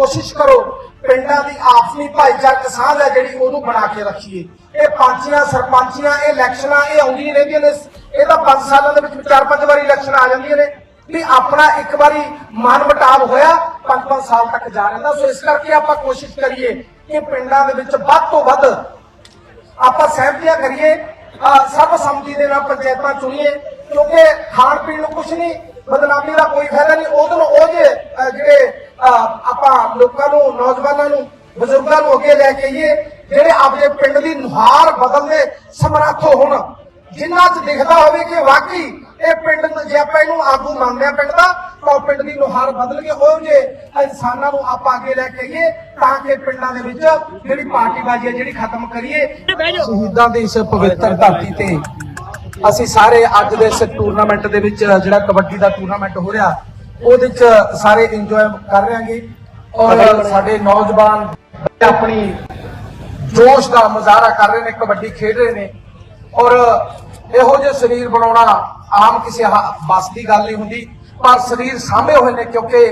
ਕੋਸ਼ਿਸ਼ ਕਰੋ, ਪਿੰਡਾਂ ਦੀ ਆਪਸੀ ਭਾਈਚਾਰਕ ਸਾਂਝ ਹੈ ਜਿਹੜੀ ਉਹਨੂੰ ਬਣਾ ਕੇ ਰੱਖੀਏ। ਇਹ ਪੰਚੀਆਂ ਸਰਪੰਚੀਆਂ, ਇਹ ਇਲੈਕਸ਼ਨਾਂ, ਇਹ ਆਉਂਦੀਆਂ ਰਹਿੰਦੀਆਂ ਨੇ। ਇਹ ਤਾਂ 5 ਸਾਲਾਂ ਦੇ ਵਿੱਚ ਚਾਰ ਪੰਜ ਵਾਰੀ ਇਲੈਕਸ਼ਨ ਆ ਜਾਂਦੀਆਂ ਨੇ। ਵੀ ਆਪਣਾ ਇੱਕ ਵਾਰੀ ਮਨ ਮਟਾਵ ਹੋਇਆ 5-5 ਸਾਲ ਤੱਕ ਜਾ ਰਹਿੰਦਾ ਸੋ ਇਸ ਕਰਕੇ ਆਪਾਂ ਕੋਸ਼ਿਸ਼ ਕਰੀਏ ਕਿ ਪਿੰਡਾਂ ਦੇ ਵਿੱਚ ਵੱਧ ਤੋਂ ਵੱਧ ਆਪਾਂ ਸਹਿਮਤੀਆਂ ਕਰੀਏ, ਅਹ ਸਰਬਸੰਮਤੀ ਦੇ ਨਾਲ ਪੰਚਾਇਤਾਂ ਚੁਣੀਏ, ਕਿਉਂਕਿ ਖਾਣ ਪੀਣ ਨੂੰ ਕੁਝ ਨਹੀਂ, ਬਦਨਾਮੀ ਦਾ ਕੋਈ ਫਾਇਦਾ ਨਹੀਂ। ਉਹਦੇ ਨੂੰ ਉਹ ਜੇ ਅਹ ਜਿਹੜੇ ਅਹ ਆਪਾਂ ਲੋਕਾਂ ਨੂੰ, ਨੌਜਵਾਨਾਂ ਨੂੰ, ਬਜ਼ੁਰਗਾਂ ਨੂੰ ਅੱਗੇ ਲੈ ਕੇ ਆਈਏ, ਜਿਹੜੇ ਆਪਣੇ ਪਿੰਡ ਦੀ ਨੁਹਾਰ ਬਦਲਦੇ ਸਮਰੱਥ ਹੋਣ। ਜਿਨ੍ਹਾਂ 'ਚ ਦਿਖਦਾ ਹੋਵੇ ਕਿ ਵਾਕਈ ਇਹ ਪਿੰਡ ਜੇ ਆਪਾਂ ਇਹਨੂੰ ਆਗੂ ਮੰਨਦੇ ਆ ਪਿੰਡ ਦਾ, ਤਾਂ ਪਿੰਡ ਦੀ ਨੁਹਾਰ ਬਦਲ ਕੇ ਉਹ ਜੇ। ਇਨਸਾਨਾਂ ਨੂੰ ਆਪਾਂ ਅੱਗੇ ਲੈ ਕੇ ਆਈਏ, ਤਾਂ ਕਿ ਪਿੰਡਾਂ ਦੇ ਵਿੱਚ ਜਿਹੜੀ ਪਾਰਟੀਬਾਜ਼ੀ ਹੈ ਜਿਹੜੀ ਖਤਮ ਕਰੀਏ। ਸ਼ਹੀਦਾਂ ਦੀ ਇਸ ਪਵਿੱਤਰ ਧਰਤੀ ਤੇ ਅਸੀਂ ਸਾਰੇ ਅੱਜ ਦੇ ਇਸ ਟੂਰਨਾਮੈਂਟ ਦੇ ਵਿੱਚ, ਜਿਹੜਾ ਕਬੱਡੀ ਦਾ ਟੂਰਨਾਮੈਂਟ ਹੋ ਰਿਹਾ, ਉਹਦੇ ਵਿੱਚ ਸਾਰੇ ਇੰਜੋਏ ਕਰ ਰਹੇ ਹਾਂਗੇ। ਔਰ ਸਾਡੇ ਨੌਜਵਾਨ ਆਪਣੀ ਜੋਸ਼ ਦਾ ਮੁਜ਼ਾਹਰਾ ਕਰ ਰਹੇ ਨੇ ਕਬੱਡੀ ਖੇਡ ਰਹੇ ਨੇ। ਔਰ ਇਹੋ ਜਿਹੇ ਸਰੀਰ ਬਣਾਉਣਾ ਆਮ ਕਿਸੇ ਬਸ ਦੀ ਗੱਲ ਨਹੀਂ ਹੁੰਦੀ ਪਰ ਸਰੀਰ ਸਾਂਭੇ ਹੋਏ ਨੇ ਕਿਉਂਕਿ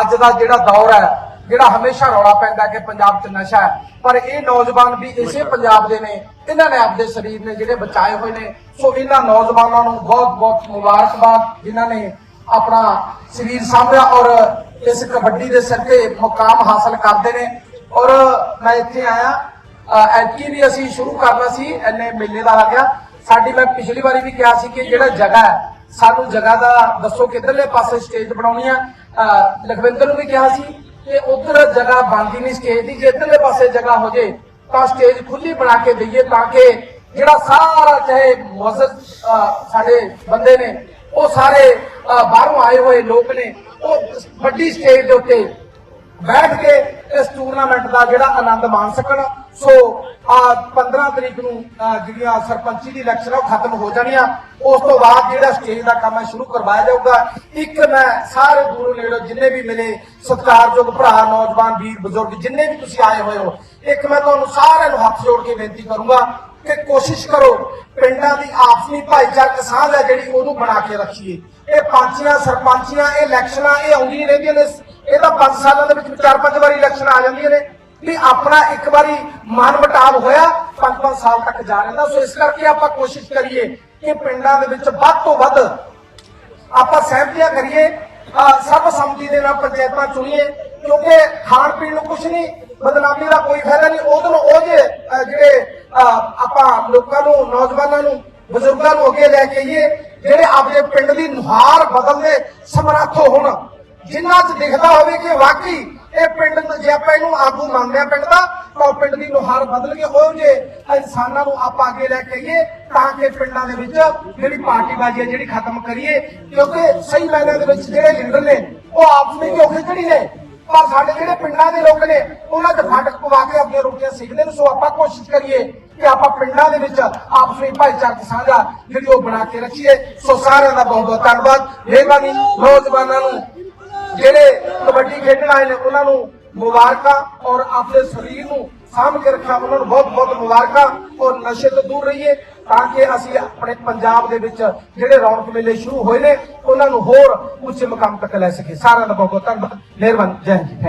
ਅੱਜ ਦਾ ਜਿਹੜਾ ਦੌਰ ਹੈ ਜਿਹੜਾ ਹਮੇਸ਼ਾ ਰੌਲਾ ਪੈਂਦਾ ਕਿ ਪੰਜਾਬ 'ਚ ਨਸ਼ਾ ਹੈ। ਪਰ ਇਹ ਨੌਜਵਾਨ ਵੀ ਇਸੇ ਪੰਜਾਬ ਦੇ ਨੇ ਇਹਨਾਂ ਨੇ ਆਪਦੇ ਸਰੀਰ ਨੇ ਜਿਹੜੇ ਬਚਾਏ ਹੋਏ ਨੇ। ਸੋ ਇਹਨਾਂ ਨੌਜਵਾਨਾਂ ਨੂੰ ਬਹੁਤ ਬਹੁਤ ਮੁਬਾਰਕਬਾਦ ਜਿਨ੍ਹਾਂ ਨੇ ਆਪਣਾ ਸਰੀਰ ਸਾਂਭਿਆ ਔਰ ਇਸ ਕਬੱਡੀ ਦੇ ਸਿਰ ਤੇ ਮੁਕਾਮ ਹਾਸਲ ਕਰਦੇ ਨੇ। ਔਰ ਮੈਂ ਇੱਥੇ ਆਇਆ। ਐਤਕੀ ਵੀ ਅਸੀਂ ਸ਼ੁਰੂ ਕਰਨਾ ਸੀ ਐਨੇ ਮੇਲੇ ਦਾ ਆ ਗਿਆ। ਸਾਡੀ ਮੈਂ ਪਿਛਲੀ ਵਾਰੀ ਵੀ ਕਿਹਾ ਸੀ ਕਿ ਜਿਹੜਾ ਜਗ੍ਹਾ ਹੈ, ਸਾਨੂੰ ਜਗ੍ਹਾ ਦਾ ਦੱਸੋ ਕਿੱਧਰਲੇ ਪਾਸੇ ਸਟੇਜ ਬਣਾਉਣੀ ਆ। ਲਖਵਿੰਦਰ ਨੂੰ ਵੀ ਕਿਹਾ ਸੀ ਕਿ ਉਧਰ ਜਗ੍ਹਾ ਬਣਦੀ ਨਹੀਂ ਸਟੇਜ ਦੀ। ਜੇ ਇੱਧਰਲੇ ਪਾਸੇ ਜਗ੍ਹਾ ਹੋ ਜੇ, ਤਾਂ ਸਟੇਜ ਖੁੱਲੀ ਬਣਾ ਕੇ ਦਈਏ ਤਾਂ ਕਿ ਜਿਹੜਾ ਸਾਰਾ ਚਾਹੇ ਮੁਅੱਜ਼ਜ਼ ਸਾਡੇ ਬੰਦੇ ਨੇ ਉਹ ਸਾਰੇ ਬਾਹਰੋਂ ਆਏ ਹੋਏ ਲੋਕ ਨੇ। ਉਹ ਵੱਡੀ ਸਟੇਜ ਦੇ ਉੱਤੇ ਬੈਠ ਕੇ ਇਸ ਟੂਰਨਾਮੈਂਟ ਦਾ ਜਿਹੜਾ ਆਨੰਦ ਮਾਣ ਸਕਣ। ਸੋ ਆ 15 ਤਰੀਕ ਨੂੰ ਜਿਹੜੀਆਂ ਸਰਪੰਚੀ ਦੀ ਇਲੈਕਸ਼ਨ ਆ, ਉਹ ਖਤਮ ਹੋ ਜਾਣੀਆਂ। ਉਸ ਤੋਂ ਬਾਅਦ ਜਿਹੜਾ ਸਟੇਜ ਦਾ ਕੰਮ ਹੈ ਸ਼ੁਰੂ ਕਰਵਾਇਆ ਜਾਊਗਾ। ਇੱਕ ਮੈਂ ਸਾਰੇ ਦੂਰੋਂ ਨੇੜੋਂ ਜਿੰਨੇ ਵੀ ਮਿਲੇ ਸਤਿਕਾਰਯੋਗ ਭਰਾ, ਨੌਜਵਾਨ, ਵੀਰ, ਬਜ਼ੁਰਗ, ਜਿੰਨੇ ਵੀ ਤੁਸੀਂ ਆਏ ਹੋਏ ਹੋ, ਇੱਕ ਮੈਂ ਤੁਹਾਨੂੰ ਸਾਰਿਆਂ ਨੂੰ ਹੱਥ ਜੋੜ ਕੇ ਬੇਨਤੀ ਕਰੂੰਗਾ ਕਿ ਕੋਸ਼ਿਸ਼ ਕਰੋ, ਪਿੰਡਾਂ ਦੀ ਆਪਸੀ ਭਾਈਚਾਰਕ ਸਾਂਝ ਹੈ ਜਿਹੜੀ ਉਹਨੂੰ ਬਣਾ ਕੇ ਰੱਖੀਏ। ਇਹ ਪੰਚੀਆਂ ਸਰਪੰਚੀਆਂ, ਇਹ ਇਲੈਕਸ਼ਨਾਂ, ਇਹ ਆਉਂਦੀਆਂ ਰਹਿੰਦੀਆਂ ਨੇ। ਇਹ ਤਾਂ 5 ਸਾਲਾਂ ਦੇ ਵਿੱਚ ਚਾਰ ਪੰਜ ਵਾਰੀ ਇਲੈਕਸ਼ਨ ਆ ਜਾਂਦੀਆਂ ਨੇ। ਵੀ ਆਪਣਾ ਇੱਕ ਵਾਰੀ ਮਨ ਮਟਾਵ ਹੋਇਆ 5-5 ਸਾਲ ਤੱਕ ਜਾ ਰਹਿੰਦਾ ਸੋ ਇਸ ਕਰਕੇ ਆਪਾਂ ਕੋਸ਼ਿਸ਼ ਕਰੀਏ ਕਿ ਪਿੰਡਾਂ ਦੇ ਵਿੱਚ ਵੱਧ ਤੋਂ ਵੱਧ ਆਪਾਂ ਸਹਿਮਤੀਆਂ ਕਰੀਏ ਅਹ ਸਰਬਸੰਮਤੀ ਦੇ ਨਾਲ ਪੰਚਾਇਤਾਂ ਚੁਣੀਏ, ਕਿਉਂਕਿ ਖਾਣ ਪੀਣ ਨੂੰ ਕੁਝ ਨਹੀਂ, ਬਦਨਾਮੀ ਦਾ ਕੋਈ ਫਾਇਦਾ ਨਹੀਂ। ਉਹਦੇ ਨੂੰ ਉਹ ਜੇ ਆਪਾਂ ਲੋਕਾਂ ਨੂੰ, ਨੌਜਵਾਨਾਂ ਨੂੰ, ਬਜ਼ੁਰਗਾਂ ਨੂੰ ਅੱਗੇ ਲੈ ਕੇ ਆਈਏ, ਜਿਹੜੇ ਆਪਣੇ ਪਿੰਡ ਦੀ ਨੁਹਾਰ ਬਦਲਦੇ ਸਮਰੱਥ ਹੋਣ। ਜਿਨ੍ਹਾਂ 'ਚ ਦਿਖਦਾ ਹੋਵੇ ਕਿ ਵਾਕਈ ਇਹ ਪਿੰਡ ਜੇ ਆਪਾਂ ਇਹਨੂੰ ਆਗੂ ਮੰਨਦੇ ਆ ਪਿੰਡ ਦਾ, ਤਾਂ ਉਹ ਪਿੰਡ ਦੀ ਨੁਹਾਰ ਬਦਲ ਕੇ ਉਹ ਜੇ ਇਨਸਾਨਾਂ ਨੂੰ ਆਪਾਂ ਅੱਗੇ ਲੈ ਕੇ ਆਈਏ, ਤਾਂ ਕਿ ਪਿੰਡਾਂ ਦੇ ਵਿੱਚ ਜਿਹੜੀ ਪਾਰਟੀਬਾਜ਼ੀ ਹੈ ਜਿਹੜੀ ਖਤਮ ਕਰੀਏ। ਕਿਉਂਕਿ ਸਹੀ ਮਾਇਨਿਆਂ ਦੇ ਵਿੱਚ ਜਿਹੜੇ ਲੀਡਰ ਨੇ, ਉਹ ਆਪਸ ਵਿੱਚ ਉਹ ਖਿਚੜੀ ਨੇ? ਪਰ ਸਾਡੇ ਜਿਹੜੇ ਪਿੰਡਾਂ ਦੇ ਲੋਕ ਨੇ, ਉਹਨਾਂ 'ਚ ਫਟਕ ਪਵਾ ਕੇ ਆਪਣੀਆਂ ਰੋਟੀਆਂ ਸਿੱਖਦੇ ਨੇ। ਸੋ ਆਪਾਂ ਕੋਸ਼ਿਸ਼ ਕਰੀਏ ਕਿ ਆਪਾਂ ਪਿੰਡਾਂ ਦੇ ਵਿੱਚ ਆਪਸ ਵਿੱਚ ਭਾਈਚਾਰਕ ਸਾਂਝਾ ਜਿਹੜੀ ਉਹ ਬਣਾ ਕੇ ਰੱਖੀਏ। ਸੋ ਸਾਰਿਆਂ ਦਾ ਬਹੁਤ ਬਹੁਤ ਧੰਨਵਾਦ। ਮਿਹਰਬਾਨੀ। ਨੌਜਵਾਨਾਂ ਨੂੰ, ਜਿਹੜੇ ਕਬੱਡੀ ਖੇਡਣ ਆਏ ਨੇ, ਉਹਨਾਂ ਨੂੰ ਮੁਬਾਰਕਾਂ ਔਰ ਆਪਣੇ ਸਰੀਰ ਨੂੰ ਸਾਂਭ ਕੇ ਰੱਖਿਆ ਉਹਨਾਂ ਨੂੰ ਬਹੁਤ ਬਹੁਤ ਮੁਬਾਰਕਾਂ ਔਰ ਨਸ਼ੇ ਤੋਂ ਦੂਰ ਰਹੀਏ ਤਾਂ ਕਿ ਅਸੀਂ ਆਪਣੇ ਪੰਜਾਬ ਦੇ ਵਿੱਚ ਜਿਹੜੇ ਰੌਣਕ ਮੇਲੇ ਸ਼ੁਰੂ ਹੋਏ ਨੇ, ਉਹਨਾਂ ਨੂੰ ਹੋਰ ਉੱਚੇ ਮਕਾਮ ਤੱਕ ਲੈ ਸਕੀਏ। ਸਾਰਿਆਂ ਦਾ ਬਹੁਤ ਬਹੁਤ ਧੰਨਵਾਦ। ਮਿਹਰਬਾਨ। ਜੈ ਹਿੰਦ